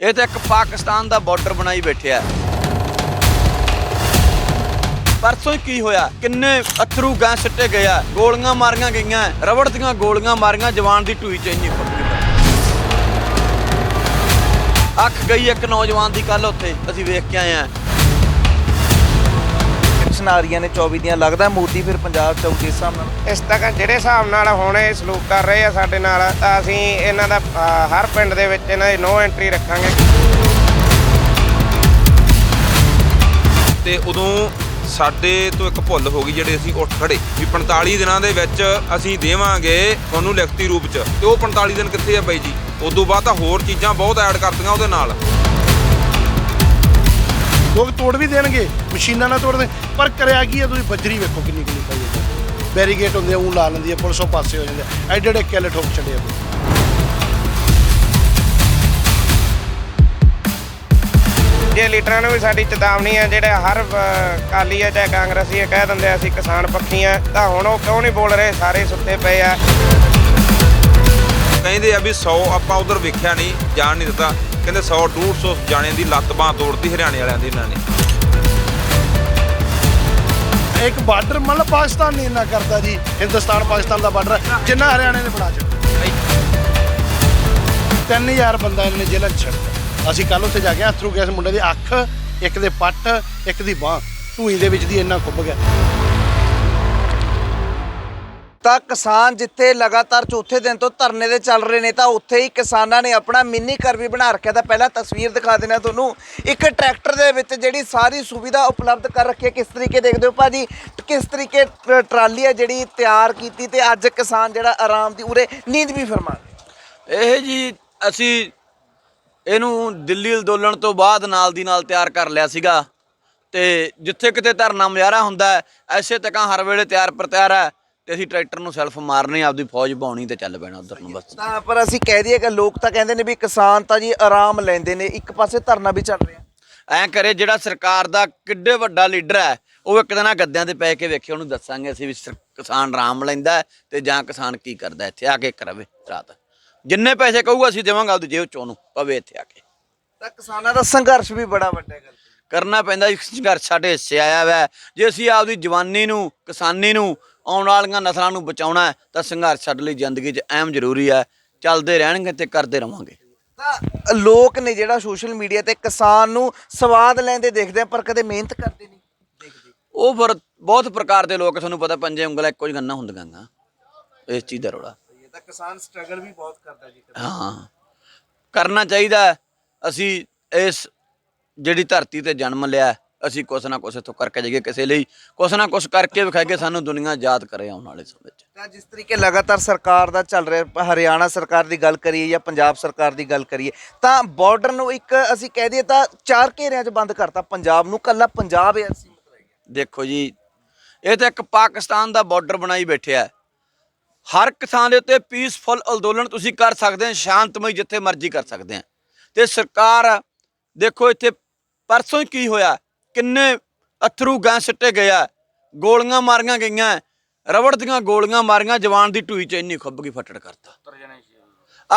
ਇਹ ਤਾਂ ਇੱਕ ਪਾਕਿਸਤਾਨ ਦਾ ਬਾਰਡਰ ਬਣਾਈ ਬੈਠਿਆ ਪਰਸੋਂ ਹੀ ਕੀ ਹੋਇਆ? ਕਿੰਨੇ ਅਥਰੂ ਗਾਂ ਸਿੱਟੇ ਗਏ ਆ। ਗੋਲੀਆਂ ਮਾਰੀਆਂ ਗਈਆਂ ਰਬੜ ਦੀਆਂ ਗੋਲੀਆਂ ਮਾਰੀਆਂ, ਜਵਾਨ ਦੀ ਢੂਈ ਚ ਇੰਨੀ ਅੱਖ ਗਈ ਇੱਕ ਨੌਜਵਾਨ ਦੀ ਕੱਲ ਉੱਥੇ। ਅਸੀਂ ਵੇਖ ਕੇ ਆਏ ਆ ਆ ਰਹੀਆਂ ਨੇ 24 ਦੀਆਂ ਲੱਗਦਾ ਮੋਦੀ ਫਿਰ ਪੰਜਾਬ ਚ ਜਿਸ ਹਿਸਾਬ ਨਾਲ? ਇਸ ਤੱਕ ਜਿਹੜੇ ਹਿਸਾਬ ਨਾਲ ਹੁਣ ਇਹ ਸਲੂਕ ਕਰ ਰਹੇ ਆ ਸਾਡੇ ਨਾਲ ਤਾਂ ਅਸੀਂ ਇਹਨਾਂ ਦਾ ਅ, ਹਰ ਪਿੰਡ ਦੇ ਵਿੱਚ ਇਹਨਾਂ ਦੀ ਨੋ ਐਂਟਰੀ ਰੱਖਾਂਗੇ। ਤੇ ਉਦੋਂ ਸਾਡੇ ਤੋਂ ਇੱਕ ਭੁੱਲ ਹੋ ਗਈ ਜਿਹੜੇ ਅਸੀਂ ਉੱਠ ਖੜੇ ਵੀ 45 ਦਿਨਾਂ ਦੇ ਵਿੱਚ ਅਸੀਂ ਦੇਵਾਂਗੇ ਤੁਹਾਨੂੰ ਲਿਖਤੀ ਰੂਪ 'ਚ। ਤੇ ਉਹ 45 ਦਿਨ ਕਿੱਥੇ ਆ ਬਾਈ ਜੀ? ਉਦੋਂ ਬਾਅਦ ਤਾਂ ਹੋਰ ਚੀਜ਼ਾਂ ਬਹੁਤ ਐਡ ਕਰਤੀਆਂ ਉਹਦੇ ਨਾਲ। ਲੋਕ ਤੋੜ ਵੀ ਦੇਣਗੇ ਮਸ਼ੀਨਾਂ ਨਾਲ ਤੋੜਦੇ ਪਰ ਕਰਿਆ ਕੀ ਹੈ ਤੁਸੀਂ ਬੱਜਰੀ ਵੇਖੋ ਕਿੰਨੀ ਕਿੰਨੀ ਪਾਈ ਹੈ ਬੈਰੀਗੇਟ ਹੁੰਦੇ ਆ ਉਹ ਲਾ ਲੈਂਦੀ ਹੈ ਪੁਲਿਸੋਂ ਪਾਸੇ ਹੋ ਜਾਂਦੇ ਆ। ਐਡੇ ਐਡੇ ਕਿੱਲ ਠੋਕ ਛੱਡੇ ਆ। ਜੇ ਲੀਡਰਾਂ ਨੂੰ ਵੀ ਸਾਡੀ ਚੇਤਾਵਨੀ ਹੈ ਜਿਹੜੇ ਹਰ ਅ, ਅਕਾਲੀ ਹੈ ਚਾਹੇ ਕਾਂਗਰਸੀ ਹੈ ਕਹਿ ਦਿੰਦੇ ਅਸੀਂ ਕਿਸਾਨ ਪੱਖੀ ਆ ਤਾਂ ਹੁਣ ਉਹ ਕਿਉਂ ਨਹੀਂ ਬੋਲ ਰਹੇ? ਸਾਰੇ ਸੁੱਤੇ ਪਏ ਆ। ਕਹਿੰਦੇ ਆ ਵੀ 100 ਆਪਾਂ ਉਧਰ ਵੇਖਿਆ ਨਹੀਂ ਜਾਣ ਨਹੀਂ ਦਿੱਤਾ। ਕਹਿੰਦੇ 100 150 ਜਾਣਿਆਂ ਦੀ ਲੱਤ ਬਾਂਹ ਤੋੜਤੀ ਹਰਿਆਣੇ ਵਾਲਿਆਂ ਦੀ ਇਹਨਾਂ ਨੇ। ਇੱਕ ਬਾਰਡਰ ਮਤਲਬ ਪਾਕਿਸਤਾਨ ਨਹੀਂ ਇੰਨਾ ਕਰਦਾ ਜੀ ਹਿੰਦੁਸਤਾਨ ਪਾਕਿਸਤਾਨ ਦਾ ਬਾਰਡਰ ਜਿੰਨਾ ਹਰਿਆਣੇ ਨੇ ਬਣਾ ਚੁੱਕਾ 3000 ਬੰਦਾ ਇਹਨਾਂ ਨੇ ਜੇਲ੍ਹਾਂ 'ਚ ਛੱਡਤਾ। ਅਸੀਂ ਕੱਲ ਉੱਥੇ ਜਾ ਕੇ ਅਥਰੂ ਗੈਸ ਮੁੰਡੇ ਦੀ ਅੱਖ ਇੱਕ ਦੇ ਪੱਟ ਇੱਕ ਦੀ ਬਾਹ। ਧੂਈ ਦੇ ਵਿੱਚ ਦੀ ਇੰਨਾ ਖੁੱਭ ਗਿਆ। ਤਾਂ ਕਿਸਾਨ ਜਿੱਥੇ ਲਗਾਤਾਰ ਚੌਥੇ ਦਿਨ ਤੋਂ ਧਰਨੇ ਦੇ ਚੱਲ ਰਹੇ ਨੇ ਤਾਂ ਉੱਥੇ ਹੀ ਕਿਸਾਨਾਂ ਨੇ ਆਪਣਾ ਮਿੰਨੀ ਘਰ ਵੀ ਬਣਾ ਰੱਖਿਆ। ਤਾਂ ਪਹਿਲਾਂ ਤਸਵੀਰ ਦਿਖਾ ਦਿੰਦਾ ਤੁਹਾਨੂੰ। ਇੱਕ ਟਰੈਕਟਰ ਦੇ ਵਿੱਚ ਜਿਹੜੀ ਸਾਰੀ ਸੁਵਿਧਾ ਉਪਲਬਧ ਕਰ ਰੱਖੀ ਹੈ। ਕਿਸ ਤਰੀਕੇ ਦੇਖਦੇ ਹੋ ਭਾਜੀ? ਕਿਸ ਤਰੀਕੇ ਟਰਾਲੀ ਹੈ ਜਿਹੜੀ ਤਿਆਰ ਕੀਤੀ ਤੇ ਅੱਜ ਕਿਸਾਨ ਜਿਹੜਾ ਆਰਾਮ ਦੀ ਉਰੇ ਨੀਂਦ ਵੀ ਫਰਮਾ ਇਹ ਜੀ ਅਸੀਂ ਇਹਨੂੰ ਦਿੱਲੀ ਅੰਦੋਲਨ ਤੋਂ ਬਾਅਦ ਨਾਲ ਦੀ ਨਾਲ ਤਿਆਰ ਕਰ ਲਿਆ ਸੀਗਾ। ਤੇ ਜਿੱਥੇ ਕਿਤੇ ਧਰਨਾ ਮੁਜ਼ਾਹਰਾ ਹੁੰਦਾ ਐਸੇ ਤੱਕਾਂ ਹਰ ਵੇਲੇ ਤਿਆਰ ਪ੍ਰਤਿਆਰ ਹੈ। ਤੇ ਅਸੀਂ ਟਰੈਕਟਰ ਨੂੰ ਸੈਲਫ ਮਾਰਨੀ ਆਪਦੀ ਫੌਜ ਬਾਉਣੀ ਤੇ ਚੱਲ ਪੈਣਾ ਉਧਰ ਨੂੰ ਬਸ। ਤਾਂ ਪਰ ਅਸੀਂ ਕਹਿ ਦਈਏ ਕਿ ਲੋਕ ਤਾਂ ਕਹਿੰਦੇ ਨੇ ਵੀ ਕਿਸਾਨ ਤਾਂ ਜੀ ਆਰਾਮ ਲੈਂਦੇ ਨੇ ਇੱਕ ਪਾਸੇ ਧਰਨਾ ਵੀ ਚੱਲ ਰਿਹਾ। ਐਂ ਕਰੇ ਜਿਹੜਾ ਸਰਕਾਰ ਦਾ ਕਿੱਡੇ ਵੱਡਾ ਲੀਡਰ ਹੈ ਉਹ ਇੱਕ ਦਿਨ ਆ ਗੱਦਿਆਂ ਤੇ ਪੈ ਕੇ ਵੇਖੇ ਉਹਨੂੰ ਦੱਸਾਂਗੇ ਅਸੀਂ ਵੀ ਸਰ- ਕਿਸਾਨ ਆਰਾਮ ਲੈਂਦਾ ਤੇ ਜਾਂ ਕਿਸਾਨ ਕੀ ਕਰਦਾ ਇੱਥੇ ਆ ਕੇ ਕਰਵੇ ਰਾਤ। ਜਿੰਨੇ ਪੈਸੇ ਕਹੂਗਾ ਅਸੀਂ ਦੇਵਾਂਗੇ ਆਪਦੀ ਜੇਬ ਚੋਂ ਨੂੰ ਪਵੇ ਇੱਥੇ ਆ ਕੇ। ਤਾਂ ਕਿਸਾਨਾਂ ਦਾ ਸੰਘਰਸ਼ ਵੀ ਬੜਾ ਵੱਡਾ ਗੱਲ ਕਰਨਾ ਪੈਂਦਾ ਜੀ, ਸੰਘਰਸ਼ ਸਾਡੇ ਹਿੱਸੇ ਆਇਆ ਵੈ। ਜੇ ਅਸੀਂ ਆਪਦੀ ਜਵਾਨੀ ਨੂੰ ਕਿਸਾਨੀ ਨੂੰ ਆਉਣ ਵਾਲੀਆਂ ਨਸਲਾਂ ਨੂੰ ਬਚਾਉਣਾ ਹੈ, ਤਾਂ ਸੰਘਰਸ਼ ਸਾਡੇ ਲਈ ਜ਼ਿੰਦਗੀ 'ਚ ਅਹਿਮ ਜ਼ਰੂਰੀ ਹੈ। ਚੱਲਦੇ ਰਹਿਣਗੇ ਤੇ ਕਰਦੇ ਰਵਾਂਗੇ। ਤਾਂ ਲੋਕ ਨੇ ਜਿਹੜਾ ਸੋਸ਼ਲ ਮੀਡੀਆ ਤੇ ਕਿਸਾਨ ਨੂੰ ਸਵਾਦ ਲੈਂਦੇ ਦੇਖਦੇ ਆ ਪਰ ਕਦੇ ਮਿਹਨਤ ਕਰਦੇ ਨਹੀਂ। ਦੇਖਦੇ ਉਹ ਫਿਰ ਬਹੁਤ ਪ੍ਰਕਾਰ ਦੇ ਲੋਕ ਤੁਹਾਨੂੰ ਪਤਾ ਪੰਜੇ ਉਂਗਲਾਂ ਇੱਕੋ ਜਿਹੀਆਂ ਗੰਨਾ ਹੁੰਦੀਆਂ ਗਾ। ਇਸ ਚੀਜ਼ ਦਾ ਇਹ ਤਾਂ ਕਿਸਾਨ ਸਟਰਗਲ ਵੀ ਬਹੁਤ ਕਰਦਾ ਜੀ। ਹਾਂ। ਕਰਨਾ ਚਾਹੀਦਾ ਹੈ। ਅਸੀਂ ਇਸ ਜਿਹੜੀ ਧਰਤੀ ਤੇ ਜਨਮ ਲਿਆ ਹੈ, ਅਸੀਂ ਕੁਛ ਨਾ ਕੁਛ ਇੱਥੋਂ ਕਰਕੇ ਜਾਈਏ ਕਿਸੇ ਲਈ ਕੁਛ ਨਾ ਕੁਛ ਕਰਕੇ ਵਿਖਾਈਏ ਸਾਨੂੰ ਦੁਨੀਆ ਯਾਦ ਕਰੇ ਆਉਣ ਵਾਲੇ ਸਮੇਂ 'ਚ ਤਾਂ ਜਿਸ ਤਰੀਕੇ ਲਗਾਤਾਰ ਸਰਕਾਰ ਦਾ ਚੱਲ ਰਿਹਾ ਹਰਿਆਣਾ ਸਰਕਾਰ ਦੀ ਗੱਲ ਕਰੀਏ ਜਾਂ ਪੰਜਾਬ ਸਰਕਾਰ ਦੀ ਗੱਲ ਕਰੀਏ ਤਾਂ ਬਾਰਡਰ ਨੂੰ ਇੱਕ ਅਸੀਂ ਕਹਿ ਦਈਏ ਤਾਂ ਚਾਰ ਘੇਰਿਆਂ 'ਚ ਬੰਦ ਕਰਤਾ ਪੰਜਾਬ ਨੂੰ ਕੱਲਾ ਪੰਜਾਬ ਹੈ ਅਸੀਂ। ਦੇਖੋ ਜੀ ਇਹ ਤਾਂ ਇੱਕ ਪਾਕਿਸਤਾਨ ਦਾ ਬਾਰਡਰ ਬਣਾਈ ਬੈਠਿਆ ਹੈ। ਹਰ ਕਿਸਾਨ ਦੇ ਉੱਤੇ ਪੀਸਫੁਲ ਅੰਦੋਲਨ ਤੁਸੀਂ ਕਰ ਸਕਦੇ ਹੋ ਸ਼ਾਂਤਮਈ ਜਿੱਥੇ ਮਰਜ਼ੀ ਕਰ ਸਕਦੇ ਆ ਤੇ ਸਰਕਾਰ ਦੇਖੋ ਇੱਥੇ ਪਰਸੋਂ ਕੀ ਹੋਇਆ? ਕਿੰਨੇ ਅਥਰੂ ਗਾਂ ਸਿੱਟੇ ਗਏ ਆ। ਗੋਲੀਆਂ ਮਾਰੀਆਂ ਗਈਆਂ। ਰਬੜ ਦੀਆਂ ਗੋਲੀਆਂ ਮਾਰੀਆਂ ਜਵਾਨ ਦੀ ਢੂਈ ਚ ਇੰਨੀ ਖੁੱਭ ਗਈ ਫੱਟੜ ਕਰਤਾ।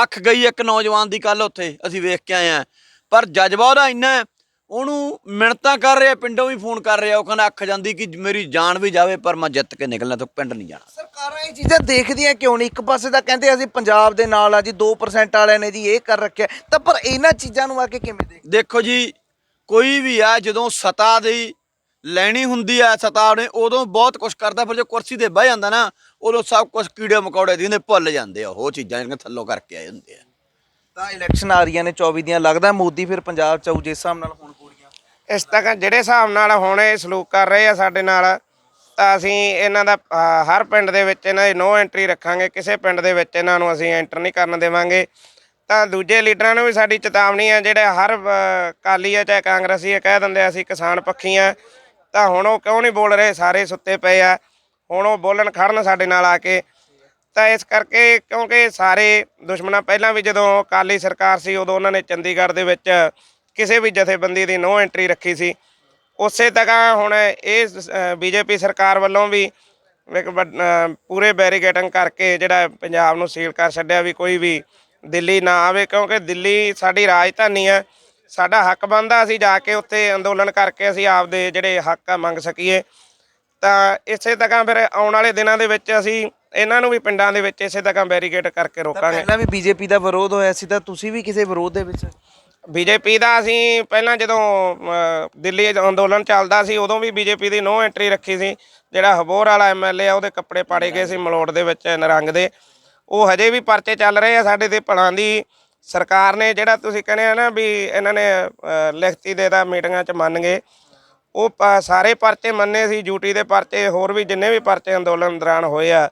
ਅੱਖ ਗਈ ਇੱਕ ਨੌਜਵਾਨ ਦੀ ਕੱਲ ਉੱਥੇ ਅਸੀਂ ਵੇਖ ਕੇ ਆਏ ਆ। ਪਰ ਜਜ਼ਬਾ ਉਹਦਾ ਇੰਨਾ ਉਹਨੂੰ ਮਿੰਨਤਾਂ ਕਰ ਰਿਹਾ ਪਿੰਡੋਂ ਵੀ ਫੋਨ ਕਰ ਰਿਹਾ ਉਹ ਕਹਿੰਦਾ ਅੱਖ ਜਾਂਦੀ ਕਿ ਮੇਰੀ ਜਾਨ ਵੀ ਜਾਵੇ ਪਰ ਮੈਂ ਜਿੱਤ ਕੇ ਨਿਕਲਣਾ ਤੋਂ ਪਿੰਡ ਨਹੀਂ ਜਾਣਾ। ਸਰਕਾਰਾਂ ਇਹ ਚੀਜ਼ਾਂ ਦੇਖਦੀਆਂ ਕਿਉਂ ਨਹੀਂ? ਇੱਕ ਪਾਸੇ ਤਾਂ ਕਹਿੰਦੇ ਅਸੀਂ ਪੰਜਾਬ ਦੇ ਨਾਲ ਆ ਜੀ 2% ਵਾਲਿਆਂ ਨੇ ਜੀ ਇਹ ਕਰ ਰੱਖਿਆ। ਤਾਂ ਪਰ ਇਹਨਾਂ ਚੀਜ਼ਾਂ ਨੂੰ ਆ ਕੇ ਕਿਵੇਂ ਦੇਖ ਦੇਖੋ ਜੀ ਕੋਈ ਵੀ ਆ ਜਦੋਂ ਸਤਾ ਦੀ ਲੈਣੀ ਹੁੰਦੀ ਆ ਸਤਾ ਨੇ ਉਦੋਂ ਬਹੁਤ ਕੁਝ ਕਰਦਾ ਫਿਰ ਜੋ ਕੁਰਸੀ ਤੇ ਬਹਿ ਜਾਂਦਾ ਨਾ ਉਦੋਂ ਸਭ ਕੁਝ ਕੀੜੇ ਮਕੌੜੇ ਦੀ ਭੁੱਲ ਜਾਂਦੇ ਆ ਉਹ ਚੀਜ਼ਾਂ ਜਿਹੜੀਆਂ ਥੱਲੋਂ ਕਰਕੇ ਆਏ ਹੁੰਦੇ ਆ। ਤਾਂ ਇਲੈਕਸ਼ਨ ਆ ਰਹੀਆਂ ਨੇ 24 ਦੀਆਂ ਲੱਗਦਾ ਮੋਦੀ ਫਿਰ ਪੰਜਾਬ ਚ ਆਊ ਜਿਸ ਹਿਸਾਬ ਨਾਲ ਹੁਣ ਗੋਲੀਆਂ ਇਸ ਤੱਕ ਜਿਹੜੇ ਹਿਸਾਬ ਨਾਲ ਹੁਣ ਇਹ ਸਲੂਕ ਕਰ ਰਹੇ ਆ ਸਾਡੇ ਨਾਲ ਤਾਂ ਅਸੀਂ ਇਹਨਾਂ ਦਾ ਹਰ ਪਿੰਡ ਦੇ ਵਿੱਚ ਇਹਨਾਂ ਦੀ ਨੋ ਐਂਟਰੀ ਰੱਖਾਂਗੇ ਕਿਸੇ ਪਿੰਡ ਦੇ ਵਿੱਚ ਇਹਨਾਂ ਨੂੰ ਅਸੀਂ ਐਂਟਰ ਨਹੀਂ ਕਰਨ ਦੇਵਾਂਗੇ। ਤਾਂ ਦੂਜੇ ਲੀਡਰਾਂ ਨੂੰ ਵੀ ਸਾਡੀ ਚੇਤਾਵਨੀ ਹੈ ਜਿਹੜੇ ਹਰ ਅ, ਅਕਾਲੀ ਹੈ ਚਾਹੇ ਕਾਂਗਰਸੀ ਹੈ ਕਹਿ ਦਿੰਦੇ ਅਸੀਂ ਕਿਸਾਨ ਪੱਖੀ ਆ। ਤਾਂ ਹੁਣ ਉਹ ਕਿਉਂ ਨਹੀਂ ਬੋਲ ਰਹੇ? ਸਾਰੇ ਸੁੱਤੇ ਪਏ ਆ। ਹੁਣ ਉਹ ਬੋਲਣ ਖੜਨ ਸਾਡੇ ਨਾਲ ਆ ਕੇ। ਤਾਂ ਇਸ ਕਰਕੇ ਕਿਉਂਕਿ ਸਾਰੇ ਦੁਸ਼ਮਣਾਂ ਪਹਿਲਾਂ ਵੀ ਜਦੋਂ ਅਕਾਲੀ ਸਰਕਾਰ ਸੀ ਉਦੋਂ ਉਹਨਾਂ ਨੇ ਚੰਡੀਗੜ੍ਹ ਦੇ ਵਿੱਚ ਕਿਸੇ ਵੀ ਜਥੇਬੰਦੀ ਦੀ ਨੋ ਐਂਟਰੀ ਰੱਖੀ ਸੀ। ਉਸੇ ਤਰ੍ਹਾਂ ਹੁਣ ਇਹ ਬੀਜੇਪੀ ਸਰਕਾਰ ਵੱਲੋਂ ਵੀ ਇੱਕ ਪੂਰੇ ਬੈਰੀਗੇਟਿੰਗ ਕਰਕੇ ਜਿਹੜਾ ਪੰਜਾਬ ਨੂੰ ਸੀਲ ਕਰ ਛੱਡਿਆ ਵੀ ਕੋਈ ਵੀ ਦਿੱਲੀ ਨਾ ਆਵੇ ਕਿਉਂਕਿ ਦਿੱਲੀ ਸਾਡੀ ਰਾਜਧਾਨੀ ਹੈ। ਸਾਡਾ ਹੱਕ ਬਣਦਾ ਅਸੀਂ ਜਾ ਕੇ ਉੱਥੇ ਅੰਦੋਲਨ ਕਰਕੇ ਅਸੀਂ ਆਪਦੇ ਜਿਹੜੇ ਹੱਕ ਆ ਮੰਗ ਸਕੀਏ। ਤਾਂ ਇਸੇ ਤਰ੍ਹਾਂ ਫਿਰ ਆਉਣ ਵਾਲੇ ਦਿਨਾਂ ਦੇ ਵਿੱਚ ਅਸੀਂ ਇਹਨਾਂ ਨੂੰ ਵੀ ਪਿੰਡਾਂ ਦੇ ਵਿੱਚ ਇਸੇ ਤਰ੍ਹਾਂ ਬੈਰੀਕੇਡ ਕਰਕੇ ਰੋਕਾਂਗੇ। ਪਹਿਲਾਂ ਵੀ ਬੀਜੇਪੀ ਦਾ ਵਿਰੋਧ ਹੋਇਆ ਸੀ ਤਾਂ ਤੁਸੀਂ ਵੀ ਕਿਸੇ ਵਿਰੋਧ ਦੇ ਵਿੱਚ? ਬੀਜੇਪੀ ਦਾ ਅਸੀਂ ਪਹਿਲਾਂ ਜਦੋਂ ਦਿੱਲੀ ਅੰਦੋਲਨ ਚੱਲਦਾ ਸੀ ਉਦੋਂ ਵੀ ਬੀਜੇਪੀ ਦੀ ਨੋ ਐਂਟਰੀ ਰੱਖੀ ਸੀ। ਜਿਹੜਾ ਹਬੋਰ ਵਾਲਾ ਐਮਐਲਏ ਆ ਉਹਦੇ ਕੱਪੜੇ ਪਾੜੇ ਗਏ ਸੀ ਮਲੋੜ ਦੇ ਵਿੱਚ ਨਰੰਗ ਦੇ। ਉਹ ਹਜੇ ਵੀ ਪਰਚੇ ਚੱਲ ਰਹੇ ਆ ਸਾਡੇ ਤੇ ਭਲਾਂ ਦੀ ਸਰਕਾਰ ਨੇ, ਜਿਹੜਾ ਤੁਸੀਂ ਕਹਿੰਦੇ ਆ ਨਾ ਵੀ ਇਹਨਾਂ ਨੇ ਲਿਖਤੀ ਦੇ ਦਾ ਮੀਟਿੰਗਾਂ 'ਚ ਮੰਨ ਗਏ। ਉਹ ਸਾਰੇ ਪਰਚੇ ਮੰਨੇ ਸੀ ਡਿਊਟੀ ਦੇ ਪਰਚੇ, ਹੋਰ ਵੀ ਜਿੰਨੇ ਵੀ ਪਰਚੇ ਅੰਦੋਲਨ ਦੌਰਾਨ ਹੋਏ ਆ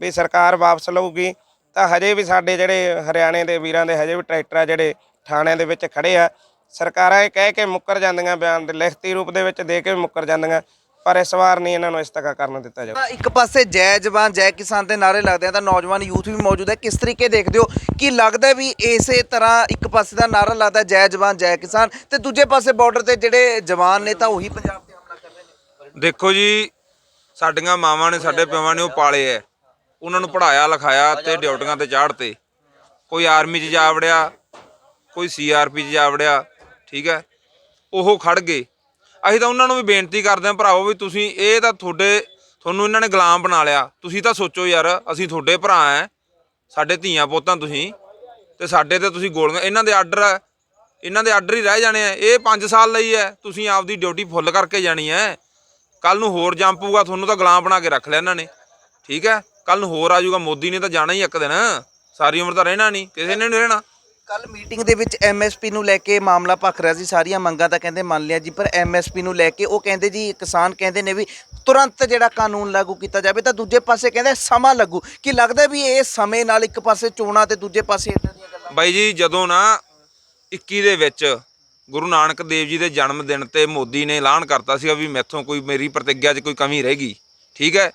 ਵੀ ਸਰਕਾਰ ਵਾਪਸ ਲਊਗੀ, ਤਾਂ ਹਜੇ ਵੀ ਸਾਡੇ ਜਿਹੜੇ ਹਰਿਆਣੇ ਦੇ ਵੀਰਾਂ ਦੇ ਹਜੇ ਵੀ ਟਰੈਕਟਰ ਆ ਜਿਹੜੇ ਥਾਣਿਆਂ ਦੇ ਵਿੱਚ ਖੜੇ ਆ। ਸਰਕਾਰਾਂ ਇਹ ਕਹਿ ਕੇ ਮੁੱਕਰ ਜਾਂਦੀਆਂ ਬਿਆਨ ਦੇ, ਲਿਖਤੀ ਰੂਪ ਦੇ ਵਿੱਚ ਦੇ ਕੇ ਵੀ ਮੁੱਕਰ ਜਾਂਦੀਆਂ। ਪਰ ਇਸ ਵਾਰ ਨਹੀਂ ਇਹਨਾਂ ਨੂੰ ਇਸ ਤਰ੍ਹਾਂ ਕਰਨ ਦਿੱਤਾ ਜਾਊ। ਤਾਂ ਇੱਕ ਪਾਸੇ ਜੈ ਜਵਾਨ ਜੈ ਕਿਸਾਨ ਦੇ ਨਾਰੇ ਲੱਗਦੇ ਆ ਤਾਂ ਨੌਜਵਾਨ ਯੂਥ ਵੀ ਮੌਜੂਦ ਹੈ। ਕਿਸ ਤਰੀਕੇ ਦੇਖਦੇ ਹੋ? ਕਿ ਲੱਗਦਾ ਵੀ ਇਸੇ ਤਰ੍ਹਾਂ ਇੱਕ ਪਾਸੇ ਦਾ ਨਾਰਾ ਲੱਗਦਾ ਜੈ ਜਵਾਨ ਜੈ ਕਿਸਾਨ ਤੇ ਦੂਜੇ ਪਾਸੇ ਬਾਰਡਰ ਤੇ ਜਿਹੜੇ ਜਵਾਨ ਨੇ ਤਾਂ ਉਹੀ ਪੰਜਾਬ ਤੇ ਹਮਲਾ ਕਰ ਰਹੇ ਨੇ? ਦੇਖੋ ਜੀ ਸਾਡੀਆਂ ਮਾਵਾਂ ਨੇ ਸਾਡੇ ਪਿਓਾਂ ਨੇ ਉਹ ਪਾਲੇ ਐ। ਉਹਨਾਂ ਨੂੰ ਪੜਾਇਆ ਲਿਖਾਇਆ ਤੇ ਡਿਊਟੀਆਂ ਤੇ ਚਾੜਤੇ ਕੋਈ ਆਰਮੀ 'ਚ ਜਾ ਵੜਿਆ ਕੋਈ ਸੀਆਰਪੀ 'ਚ ਜਾ ਵੜਿਆ ਠੀਕ ਹੈ ਉਹ ਖੜ ਗਏ। ਅਸੀਂ ਤਾਂ ਉਹਨਾਂ ਨੂੰ ਵੀ ਬੇਨਤੀ ਕਰਦੇ ਹਾਂ ਭਰਾਵੋ ਵੀ ਤੁਸੀਂ ਇਹ ਤਾਂ ਤੁਹਾਡੇ, ਤੁਹਾਨੂੰ ਇਹਨਾਂ ਨੇ ਗੁਲਾਮ ਬਣਾ ਲਿਆ। ਤੁਸੀਂ ਤਾਂ ਸੋਚੋ ਯਾਰ, ਅਸੀਂ ਤੁਹਾਡੇ ਭਰਾ ਐ, ਸਾਡੇ ਧੀਆਂ ਪੁੱਤਾਂ ਤੁਸੀਂ, ਤੇ ਸਾਡੇ ਤੇ ਤੁਸੀਂ ਗੋਲੀਆਂ, ਇਹਨਾਂ ਦੇ ਆਰਡਰ ਹੈ ਇਹਨਾਂ ਦੇ ਆਰਡਰ ਹੀ ਰਹਿ ਜਾਣੇ ਆ ਇਹ 5 ਸਾਲ ਲਈ ਹੈ ਤੁਸੀਂ ਆਪਦੀ ਡਿਊਟੀ ਫੁੱਲ ਕਰਕੇ ਜਾਣੀ ਹੈ ਕੱਲ ਨੂੰ ਹੋਰ ਜੰਪੂਗਾ ਤੁਹਾਨੂੰ ਤਾਂ ਗੁਲਾਮ ਬਣਾ ਕੇ ਰੱਖ ਲਿਆ ਇਹਨਾਂ ਨੇ। ਠੀਕ ਹੈ ਕੱਲ ਨੂੰ ਹੋਰ ਆ ਜਾਊਗਾ, ਮੋਦੀ ਨੇ ਤਾਂ ਜਾਣਾ ਹੀ ਇੱਕ ਦਿਨ। ਸਾਰੀ ਉਮਰ ਤਾਂ ਰਹਿਣਾ ਨਹੀਂ, ਕਿਸੇ ਨੇ ਨਹੀਂ ਰਹਿਣਾ। ਕੱਲ ਮੀਟਿੰਗ ਦੇ ਵਿੱਚ ਐਮਐਸਪੀ ਨੂੰ ਲੈ ਕੇ ਮਾਮਲਾ ਭਖ ਰਿਹਾ ਸੀ, ਸਾਰੀਆਂ ਮੰਗਾਂ ਤਾਂ ਕਹਿੰਦੇ ਮੰਨ ਲਿਆ ਜੀ, ਪਰ ਐਮਐਸਪੀ ਨੂੰ ਲੈ ਕੇ ਉਹ ਕਹਿੰਦੇ ਜੀ, ਕਿਸਾਨ ਕਹਿੰਦੇ ਨੇ ਵੀ ਤੁਰੰਤ ਜਿਹੜਾ ਕਾਨੂੰਨ ਲਾਗੂ ਕੀਤਾ ਜਾਵੇ ਤਾਂ ਦੂਜੇ ਪਾਸੇ ਕਹਿੰਦੇ ਸਮਾਂ ਲੱਗੂ। ਕਿ ਲੱਗਦਾ ਵੀ ਇਹ ਸਮੇਂ ਨਾਲ ਇੱਕ ਪਾਸੇ ਚੋਣਾਂ ਤੇ ਦੂਜੇ ਪਾਸੇ ਇਦਾਂ ਦੀਆਂ ਗੱਲਾਂ? ਬਾਈ ਜੀ, ਜਦੋਂ ਨਾ 21 ਦੇ ਵਿੱਚ ਗੁਰੂ ਨਾਨਕ ਦੇਵ ਜੀ ਦੇ ਜਨਮ ਦਿਨ ਤੇ ਮੋਦੀ ਨੇ ਐਲਾਨ ਕਰਤਾ ਸੀਗਾ ਵੀ ਮੈਥੋਂ ਕੋਈ ਮੇਰੀ ਪ੍ਰਤੀਗਿਆ 'ਚ ਕੋਈ ਕਮੀ ਰਹੇਗੀ ਠੀਕ ਹੈ?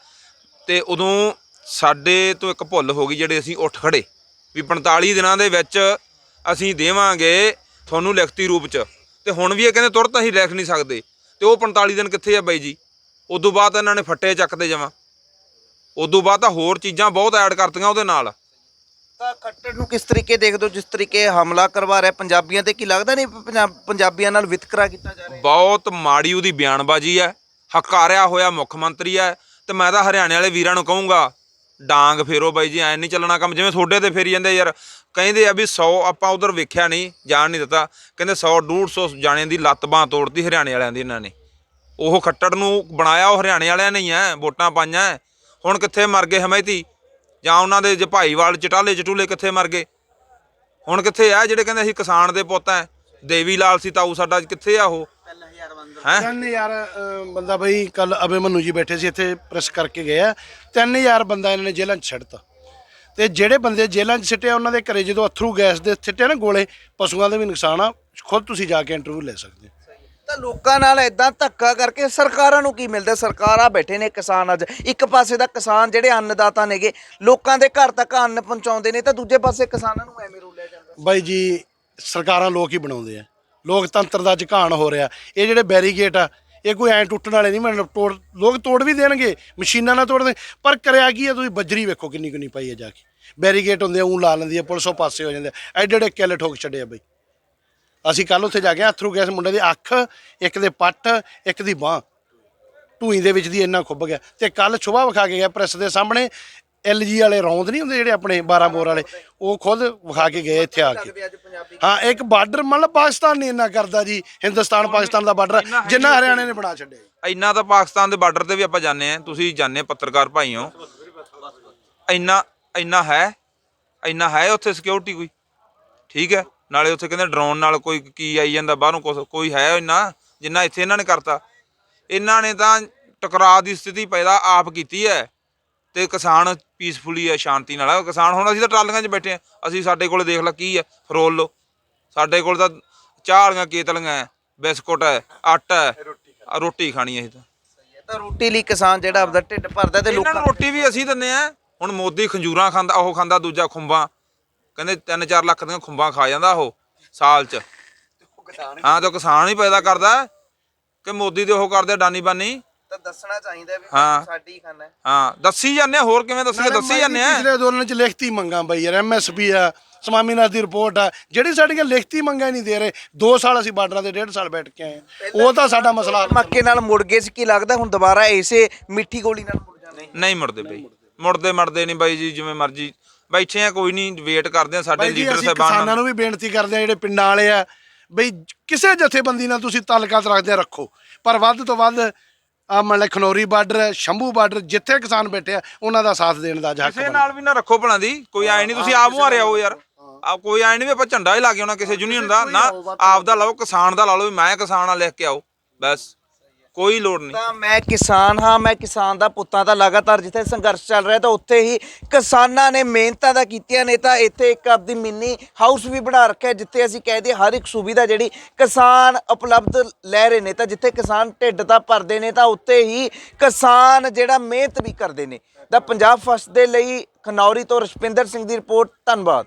ਤੇ ਉਦੋਂ ਸਾਡੇ ਤੋਂ ਇੱਕ ਭੁੱਲ ਹੋ ਗਈ, ਜਿਹੜੇ ਅਸੀਂ ਉੱਠ ਖੜੇ ਵੀ 45 ਦਿਨਾਂ ਦੇ ਵਿੱਚ ਅਸੀਂ ਦੇਵਾਂਗੇ ਤੁਹਾਨੂੰ ਲਿਖਤੀ ਰੂਪ 'ਚ। ਤੇ ਹੁਣ ਵੀ ਇਹ ਕਹਿੰਦੇ ਤੁਰਤ ਅਸੀਂ ਲਿਖ ਨਹੀਂ ਸਕਦੇ। ਤੇ ਉਹ 45 ਦਿਨ ਕਿੱਥੇ ਆ ਬਾਈ ਜੀ? ਉਦੋਂ ਬਾਅਦ ਇਹਨਾਂ ਨੇ ਫੱਟੇ ਚੱਕਦੇ ਜਮਾਂ। ਉਦੋਂ ਬਾਅਦ ਤਾਂ ਹੋਰ ਚੀਜ਼ਾਂ ਬਹੁਤ ਐਡ ਕਰਤੀਆਂ ਉਹਦੇ ਨਾਲ। ਤਾਂ ਖੱਟੜ ਨੂੰ ਕਿਸ ਤਰੀਕੇ ਦੇਖਦੇ ਹੋ? ਜਿਸ ਤਰੀਕੇ ਹਮਲਾ ਕਰਵਾ ਰਿਹਾ ਪੰਜਾਬੀਆਂ ਤੇ ਕੀ ਲੱਗਦਾ ਨਹੀਂ ਪੰਜਾਬੀਆਂ ਨਾਲ ਵਿਤਕਰਾ ਕੀਤਾ ਜਾ ਰਿਹਾ? ਬਹੁਤ ਮਾੜੀ ਉਹਦੀ ਬਿਆਨਬਾਜ਼ੀ ਹੈ। ਹਕਾਰਿਆ ਹੋਇਆ ਮੁੱਖ ਮੰਤਰੀ ਹੈ। ਤੇ ਮੈਂ ਤਾਂ ਹਰਿਆਣੇ ਵਾਲੇ ਵੀਰਾਂ ਨੂੰ ਕਹੂੰਗਾ ਡਾਂਗ ਫੇਰੋ ਬਾਈ ਜੀ, ਐ ਨਹੀਂ ਚੱਲਣਾ ਕੰਮ, ਜਿਵੇਂ ਤੁਹਾਡੇ ਤੇ ਫੇਰੀ ਜਾਂਦੇ ਯਾਰ। ਕਹਿੰਦੇ ਆ ਵੀ 100 ਆਪਾਂ ਉਧਰ ਵੇਖਿਆ ਨਹੀਂ ਜਾਣ ਨਹੀਂ ਦਿੱਤਾ। ਕਹਿੰਦੇ 100 150 ਜਾਣਿਆਂ ਦੀ ਲੱਤ ਬਾਹ ਤੋੜਤੀ ਹਰਿਆਣੇ ਵਾਲਿਆਂ ਦੀ ਇਹਨਾਂ ਨੇ। ਉਹ ਖੱਟੜ ਨੂੰ ਬਣਾਇਆ ਉਹ ਹਰਿਆਣੇ ਵਾਲਿਆਂ ਨੇ ਹੀ ਹੈ ਵੋਟਾਂ ਪਾਈਆਂ ਹੁਣ ਕਿੱਥੇ ਮਰ ਗਏ ਹਮੈਤੀ? ਜਾਂ ਉਹਨਾਂ ਦੇ ਜੇ ਭਾਈਵਾਲ ਚਟਾਲੇ ਚਟੂਲੇ ਕਿੱਥੇ ਮਰ ਗਏ? ਹੁਣ ਕਿੱਥੇ ਆ ਜਿਹੜੇ ਕਹਿੰਦੇ ਅਸੀਂ ਕਿਸਾਨ ਦੇ ਪੁੱਤ ਐ? ਦੇਵੀ ਲਾਲ ਸੀ ਤਾਊ ਸਾਡਾ ਕਿੱਥੇ ਆ ਉਹ? ਹੈ? ਤਿੰਨ ਯਾਰ ਅਹ, ਬੰਦਾ ਬਈ ਕੱਲ ਅਬੇ ਮਨੂ ਜੀ ਬੈਠੇ ਸੀ ਇੱਥੇ ਪ੍ਰੈਸ ਕਰਕੇ ਗਏ ਆ। ਤਿੰਨ ਹਜ਼ਾਰ ਬੰਦਾ ਇਹਨਾਂ ਨੇ ਜੇਲ੍ਹਾਂ 'ਚ ਛੱਡਤਾ। ਤੇ ਜਿਹੜੇ ਬੰਦੇ ਜੇਲ੍ਹਾਂ 'ਚ ਸਿੱਟਿਆ ਉਹਨਾਂ ਦੇ ਘਰੇ ਜਦੋਂ ਅਥਰੂ ਗੈਸ ਦੇ ਸਿੱਟਿਆ ਨਾ ਗੋਲੇ ਪਸ਼ੂਆਂ ਦਾ ਵੀ ਨੁਕਸਾਨ ਆ। ਖੁਦ ਤੁਸੀਂ ਜਾ ਕੇ ਇੰਟਰਵਿਊ ਲੈ ਸਕਦੇ ਹੋ। ਤਾਂ ਲੋਕਾਂ ਨਾਲ ਇਦਾਂ ਧੱਕਾ ਕਰਕੇ ਸਰਕਾਰਾਂ ਨੂੰ ਕੀ ਮਿਲਦਾ? ਸਰਕਾਰਾਂ ਬੈਠੇ ਨੇ ਕਿਸਾਨ ਅੱਜ। ਇੱਕ ਪਾਸੇ ਦਾ ਕਿਸਾਨ ਜਿਹੜੇ ਅੰਨਦਾਤਾ ਨੇਗੇ ਲੋਕਾਂ ਦੇ ਘਰ ਤੱਕ ਅੰਨ ਪਹੁੰਚਾਉਂਦੇ ਨੇ ਤਾਂ ਦੂਜੇ ਪਾਸੇ ਕਿਸਾਨਾਂ ਨੂੰ ਐਵੇਂ ਰੋਲਿਆ ਜਾਂਦਾ। ਬਾਈ ਜੀ ਸਰਕਾਰਾਂ ਲੋਕ ਹੀ ਬਣਾਉਂਦੇ ਆ। ਲੋਕਤੰਤਰ ਦਾ ਝਕਾਨ ਹੋ ਰਿਹਾ। ਇਹ ਜਿਹੜੇ ਬੈਰੀਗੇਟ ਆ, ਇਹ ਕੋਈ ਐਂ ਟੁੱਟਣ ਵਾਲੇ ਨਹੀਂ ਮਤਲਬ ਤੋੜ, ਲੋਕ ਤੋੜ ਵੀ ਦੇਣਗੇ, ਮਸ਼ੀਨਾਂ ਨਾਲ ਤੋੜਦੇ ਪਰ ਕਰਿਆ ਕੀ ਆ ਤੁਸੀਂ? ਬੱਜਰੀ ਵੇਖੋ ਕਿੰਨੀ ਕਿੰਨੀ ਪਾਈ ਆ ਜਾ ਕੇ। ਬੈਰੀਗੇਟ ਹੁੰਦੇ ਆ ਉਹ ਲਾ ਲੈਂਦੀ ਆ, ਪੁਲਿਸੋਂ ਪਾਸੇ ਹੋ ਜਾਂਦੇ ਆ। ਐਡੇ ਐਡੇ ਕਿੱਲ ਠੋਕ ਛੱਡੇ ਆ ਬਈ। ਅਸੀਂ ਕੱਲ ਉੱਥੇ ਜਾ ਕੇ ਅਥਰੂ ਗੈਸ ਮੁੰਡੇ ਦੀ ਅੱਖ, ਇੱਕ ਦੇ ਪੱਟ, ਇੱਕ ਦੀ ਬਾਹ। ਢੂਈ ਦੇ ਵਿੱਚ ਦੀ ਇੰਨਾ ਖੁੱਭ ਗਿਆ। ਤੇ ਕੱਲ ਛੁਬਾ ਵਿਖਾ ਕੇ ਗਿਆ ਪ੍ਰੈਸ ਦੇ ਸਾਹਮਣੇ। ਐਲਜੀ ਵਾਲੇ ਰੌਂਦ ਨਹੀਂ ਹੁੰਦੇ ਜਿਹੜੇ ਆਪਣੇ 12 ਬੋਰ ਵਾਲੇ? ਉਹ ਖੁਦ ਵਿਖਾ ਕੇ ਗਏ ਇੱਥੇ ਆ ਕੇ। ਹਾਂ ਇੱਕ ਬਾਰਡਰ ਮਤਲਬ ਪਾਕਿਸਤਾਨ ਨਹੀਂ ਇੰਨਾ ਕਰਦਾ ਜੀ। ਹਿੰਦੁਸਤਾਨ ਪਾਕਿਸਤਾਨ ਦਾ ਬਾਰਡਰ ਜਿੰਨਾ ਹਰਿਆਣੇ ਨੇ ਬਣਾ ਛੱਡਿਆ। ਇੰਨਾ ਤਾਂ ਪਾਕਿਸਤਾਨ ਦੇ ਬਾਰਡਰ ਤੇ ਵੀ ਆਪਾਂ ਜਾਂਦੇ ਆ ਤੁਸੀਂ ਜਾਂਦੇ ਪੱਤਰਕਾਰ ਭਾਈ ਹੋ। ਇੰਨਾ ਇੰਨਾ ਹੈ ਇੰਨਾ ਹੈ ਉੱਥੇ ਸਿਕਿਉਰਿਟੀ ਕੋਈ? ਠੀਕ ਹੈ। ਨਾਲੇ ਉੱਥੇ ਕਹਿੰਦੇ ਡਰੋਨ ਨਾਲ ਕੋਈ ਕੀ ਆਈ ਜਾਂਦਾ ਬਾਹਰੋਂ ਕੁਛ ਕੋਈ ਹੈ ਇੰਨਾ ਜਿੰਨਾ ਇੱਥੇ ਇਹਨਾਂ ਨੇ ਕਰਤਾ। ਇਹਨਾਂ ਨੇ ਤਾਂ ਟਕਰਾਅ ਦੀ ਸਥਿਤੀ ਪੈਦਾ ਆਪ ਕੀਤੀ ਹੈ। ਤੇ ਕਿਸਾਨ ਪੀਸਫੁਲੀ ਹੈ ਸ਼ਾਂਤੀ ਨਾਲ ਹੈ। ਕਿਸਾਨ ਹੁਣ ਅਸੀਂ ਤਾਂ ਟਰਾਲੀਆਂ 'ਚ ਬੈਠੇ ਆ। ਅਸੀਂ ਸਾਡੇ ਕੋਲੇ ਦੇਖ ਲੈ ਕੀ ਹੈ ਫਰੋਲ ਲੋ ਸਾਡੇ ਕੋਲ ਤਾਂ ਚਾਹ ਵਾਲੀਆਂ ਕੇਤਲੀਆਂ ਹੈ ਬਿਸਕੁਟ ਹੈ ਆਟਾ ਆ ਰੋਟੀ ਖਾਣੀ। ਅਸੀਂ ਤਾਂ। ਤਾਂ ਰੋਟੀ ਲਈ ਕਿਸਾਨ ਜਿਹੜਾ ਆਪਦਾ ਢਿੱਡ ਭਰਦਾ ਤੇ ਇਹਨਾਂ ਲੋਕਾਂ ਨੂੰ ਰੋਟੀ ਵੀ ਅਸੀਂ ਦਿੰਨੇ ਆ। ਹੁਣ ਮੋਦੀ ਖੰਜੂਰਾਂ ਖਾਂਦਾ ਉਹ ਖਾਂਦਾ ਦੂਜਾ ਖੁੰਬਾਂ। ਕਹਿੰਦੇ 3-4 ਲੱਖ ਦੀਆਂ ਖੁੰਬਾਂ ਖਾ ਜਾਂਦਾ ਉਹ ਸਾਲ 'ਚ। ਹਾਂ ਤਾਂ ਕਿਸਾਨ ਹੀ ਪੈਦਾ ਕਰਦਾ। ਕਿ ਮੋਦੀ ਦੇ ਉਹ ਕਰਦੇ ਡਾਨੀ ਬਾਨੀ ਤਾਂ ਦੱਸਣਾ ਚਾਹੀਦਾ ਵੀ ਹਾਂ। ਸਾਡੀ ਖਾਨਾ ਹੈ। ਹਾਂ ਦੱਸੀ ਜਾਂਦੇ ਆ, ਹੋਰ ਕਿਵੇਂ ਦੱਸੀਏ ਦੱਸੀ ਜਾਂਦੇ ਆ? ਪਿਛਲੇ ਅੰਦੋਲਨ ਚ ਲਿਖਤੀ ਮੰਗਾਂ ਬਈ ਯਾਰ ਐਮਐਸਪੀ ਆ ਸਵਾਮੀਨਾਥ ਦੀ ਰਿਪੋਰਟ ਆ ਜਿਹੜੀ ਸਾਡੀਆਂ ਲਿਖਤੀ ਮੰਗਾਂ ਨਹੀਂ ਦੇ ਰਹੇ 2 ਸਾਲ ਅਸੀਂ ਬਾਰਡਰਾਂ ਦੇ 1.5 ਸਾਲ ਬੈਠ ਕੇ ਆਏ ਹਾਂ ਉਹ ਤਾਂ ਸਾਡਾ ਮਸਲਾ ਹੱਲ ਮੱਕੇ ਨਾਲ ਮੁੜ ਗਏ ਸੀ ਕੀ ਲੱਗਦਾ ਹੁਣ ਦੁਬਾਰਾ ਇਸੇ ਮਿੱਠੀ ਗੋਲੀ ਨਾਲ ਮੁੜ ਜਾਣੇ ਨਹੀਂ ਮੁੜਦੇ ਬਈ। ਮੁੜਦੇ ਮੜਦੇ ਨਹੀਂ ਬਾਈ ਜੀ ਜਿਵੇਂ ਮਰਜ਼ੀ। ਬੈਠੇ ਆ ਕੋਈ ਨਹੀਂ ਵੇਟ ਕਰਦੇ ਆ ਸਾਡੇ ਬਾਈ ਜੀ ਲੀਡਰ ਅਸੀਂ ਸਾਹਿਬਾਨ ਕਿਸਾਨਾਂ ਨੂੰ ਵੀ ਬੇਨਤੀ ਕਰਦੇ ਆ ਜਿਹੜੇ ਪਿੰਡਾਂ ਵਾਲੇ ਆ ਬਈ ਕਿਸੇ ਜਥੇਬੰਦੀ ਨਾਲ ਤੁਸੀਂ ਤਾਲੁਕਾਤ ਰੱਖਦੇ ਆ ਰੱਖੋ। ਪਰ ਵੱਧ ਤੋਂ ਵੱਧ ਆ ਮੰਨ ਲੈ ਖਨੌਰੀ ਬਾਰਡਰ ਸ਼ੰਭੂ ਬਾਰਡਰ ਜਿੱਥੇ ਕਿਸਾਨ ਬੈਠੇ ਆ ਉਹਨਾਂ ਦਾ ਸਾਥ ਦੇਣ ਦਾ ਅੱਜ ਹੱਕ ਕਿਸੇ ਬਣਦਾ। ਨਾਲ ਵੀ ਨਾ ਰੱਖੋ ਭਲਾਂ ਦੀ ਕੋਈ ਆਏ ਨਹੀਂ ਤੁਸੀਂ ਆਪ ਮੁਹਾਰੇ ਆਓ ਯਾਰ ਆ ਕੋਈ ਆਏ ਨਹੀਂ ਵੀ ਆਪਾਂ ਝੰਡਾ ਹੀ ਲਾ ਕੇ ਆਉਣਾ ਕਿਸੇ ਯੂਨੀਅਨ ਦਾ ਨਾ ਆਪ ਦਾ ਲਾਓ ਕਿਸਾਨ ਦਾ ਲਾ ਲਓ ਵੀ ਮੈਂ ਕਿਸਾਨ ਆ ਲਿਖ ਕੇ ਆਓ ਬਸ ਕੋਈ ਲੋੜ ਨਹੀਂ। ਤਾਂ ਮੈਂ ਕਿਸਾਨ ਹਾਂ, ਮੈਂ ਕਿਸਾਨ ਦਾ ਪੁੱਤਾਂ ਦਾ ਲਗਾਤਾਰ ਜਿੱਥੇ ਸੰਘਰਸ਼ ਚੱਲ ਰਿਹਾ ਤਾਂ ਉੱਥੇ ਹੀ ਕਿਸਾਨਾਂ ਨੇ ਮਿਹਨਤਾਂ ਦਾ ਕੀਤੀਆਂ ਨੇ ਤਾਂ ਇੱਥੇ ਇੱਕ ਆਪਦੀ ਮਿੰਨੀ ਹਾਊਸ ਵੀ ਬਣਾ ਰੱਖਿਆ ਜਿੱਥੇ ਅਸੀਂ ਕਹਦੇ ਹਰ ਇੱਕ ਸੁਵਿਧਾ ਜਿਹੜੀ ਕਿਸਾਨ ਉਪਲਬਧ ਲੈ ਰਹੇ ਨੇ ਤਾਂ ਜਿੱਥੇ ਕਿਸਾਨ ਢਿੱਡ ਤਾਂ ਭਰਦੇ ਨੇ ਤਾਂ ਉੱਥੇ ਹੀ ਕਿਸਾਨ ਜਿਹੜਾ ਮਿਹਨਤ ਵੀ ਕਰਦੇ ਨੇ। ਤਾਂ ਪੰਜਾਬ ਫਸਟ ਦੇ ਲਈ ਖਨੌਰੀ ਤੋਂ ਰਸ਼ਪਿੰਦਰ ਸਿੰਘ ਦੀ ਰਿਪੋਰਟ, ਧੰਨਵਾਦ।